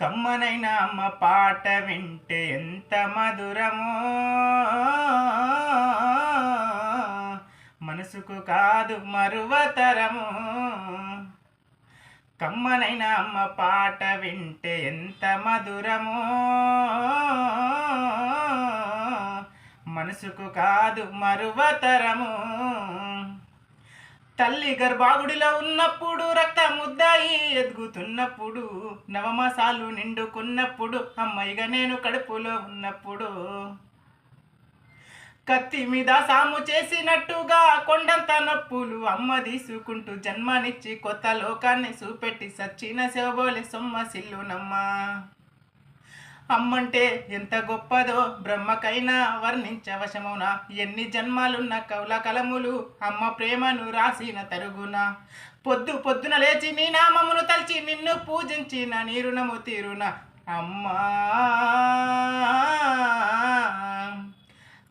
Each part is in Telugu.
కమ్మనైన అమ్మ పాట వింటే ఎంత మధురమో. మనసుకు కాదు మరువతరము. కమ్మనైన అమ్మ పాట వింటే ఎంత మధురమో. మనసుకు కాదు మరువతరము. తల్లి గర్భాగుడిలో ఉన్నప్పుడు రక్త ముద్దాయి ఎదుగుతున్నప్పుడు నవమాసాలు నిండుకున్నప్పుడు అమ్మాయిగా నేను కడుపులో ఉన్నప్పుడు. కత్తి మీద సాము చేసినట్టుగా కొండంత నొప్పులు అమ్మ తీసుకుంటూ జన్మనిచ్చి కొత్త లోకాన్ని చూపెట్టి సచ్చిన శివబోలే సొమ్మ సిల్లునమ్మా. అమ్మంటే ఎంత గొప్పదో బ్రహ్మకైనా వర్ణించవశమున ఎన్ని జన్మాలున్న కౌల కలములు అమ్మ ప్రేమను రాసిన తరుగున. పొద్దు పొద్దున లేచి నీ నామమును తలిచి నిన్ను పూజించిన నీరునము తీరున. అమ్మా!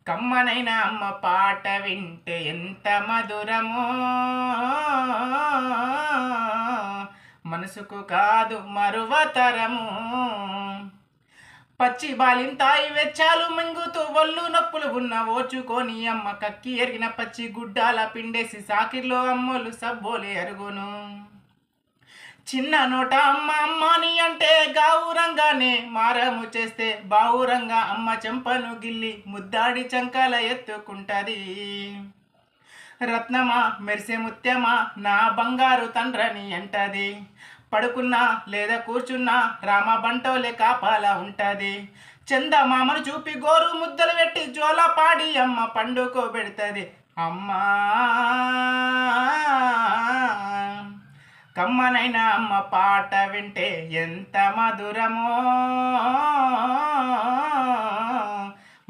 కమ్మనైన అమ్మ పాట వింటే ఎంత మధురమో. మనసుకు కాదు మరువతరము పచ్చి బాలింతాయి వెచ్చాలు మింగుతూ ఒళ్ళు నొప్పులు ఉన్న ఓచుకొని అమ్మ కక్కి ఎరిగిన పచ్చి గుడ్డాల పిండేసి సాకిర్లో అమ్మోలు సబ్బోలే అరుగును. చిన్న నోట అమ్మ అమ్మని అంటే గావురంగానే మారము చేస్తే బావురంగా అమ్మ చెంపను గిల్లి ముద్దాడి చంకల ఎత్తుకుంటది. రత్నమా మెరిసే ముత్యమా నా బంగారు తండ్రని అంటది పడుకున్నా లేదా కూర్చున్నా రామ బంటోలే కాపాల ఉంటది. చందమామను చూపి గోరు ముద్దలు పెట్టి జోల పాడి అమ్మ పండుకో పెడుతుంది. అమ్మా! కమ్మనైన అమ్మ పాట వింటే ఎంత మధురమో!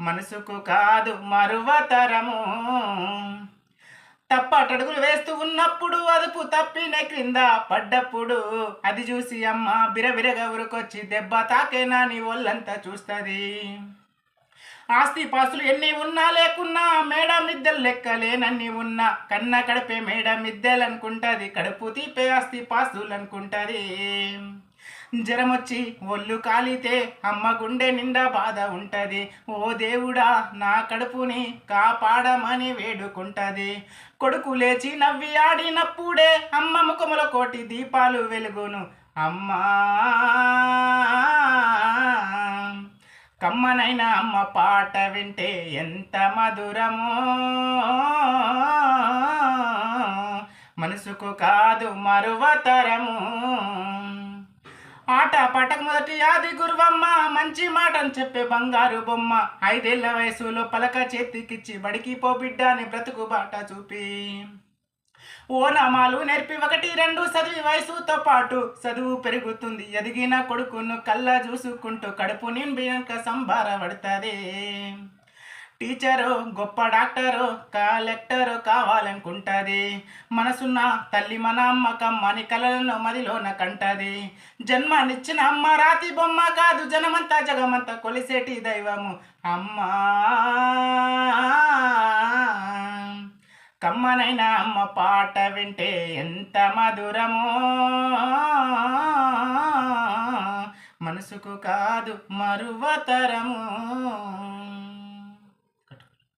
మనసుకు కాదు మరువతరము తప్పటడుగులు వేస్తూ ఉన్నప్పుడు అదుపు తప్పిన క్రింద పడ్డప్పుడు అది చూసి అమ్మ బిరబిరగా ఉరుకొచ్చి దెబ్బ తాకేనా నీ ఒళ్ళంతా చూస్తుంది? ఆస్తి పాస్తులు ఎన్ని ఉన్నా లేకున్నా మేడ మిద్దెలు లెక్కలేనన్ని ఉన్నా కన్న కడిపే మేడ మిద్దెలు అనుకుంటుంది కడుపు తీపే ఆస్తి పాస్తులు అనుకుంటుంది జ్వరం వచ్చి ఒళ్ళు కాలితే అమ్మ గుండె నిండా బాధ ఉంటది. ఓ దేవుడా నా కడుపుని కాపాడమని వేడుకుంటది. కొడుకు లేచి నవ్వి ఆడినప్పుడే అమ్మ ముఖముల కోటి దీపాలు వెలుగును. అమ్మా! కమ్మనైన అమ్మ పాట వింటే ఎంత మధురమో! మనసుకు కాదు మరువతరము ఆట పాటకు మొదటి ఆది గురువమ్మ మంచి మాటని చెప్పే బంగారు బొమ్మ. ఐదేళ్ళ వయసులో పలక చేతికిచ్చి బడికి పో బిడ్డ అని బ్రతుకు బాట చూపి. ఓ నేర్పి ఒకటి రెండు చదివి వయసుతో పాటు చదువు పెరుగుతుంది. ఎదిగిన కొడుకును కళ్ళ చూసుకుంటూ కడుపు నింపినాక సంబారపడుతుంది టీచరు గొప్ప డాక్టరు కలెక్టరు కావాలనుకుంటుంది. మనసున్న తల్లి మన అమ్మకమ్మని కలలను మదిలోన కంటది. జన్మనిచ్చిన అమ్మ రాతి బొమ్మ కాదు జనమంతా జగమంతా కొలిసేటి దైవము. అమ్మా! కమ్మనైన అమ్మ పాట వింటే ఎంత మధురమో! మనసుకు కాదు మరువతరము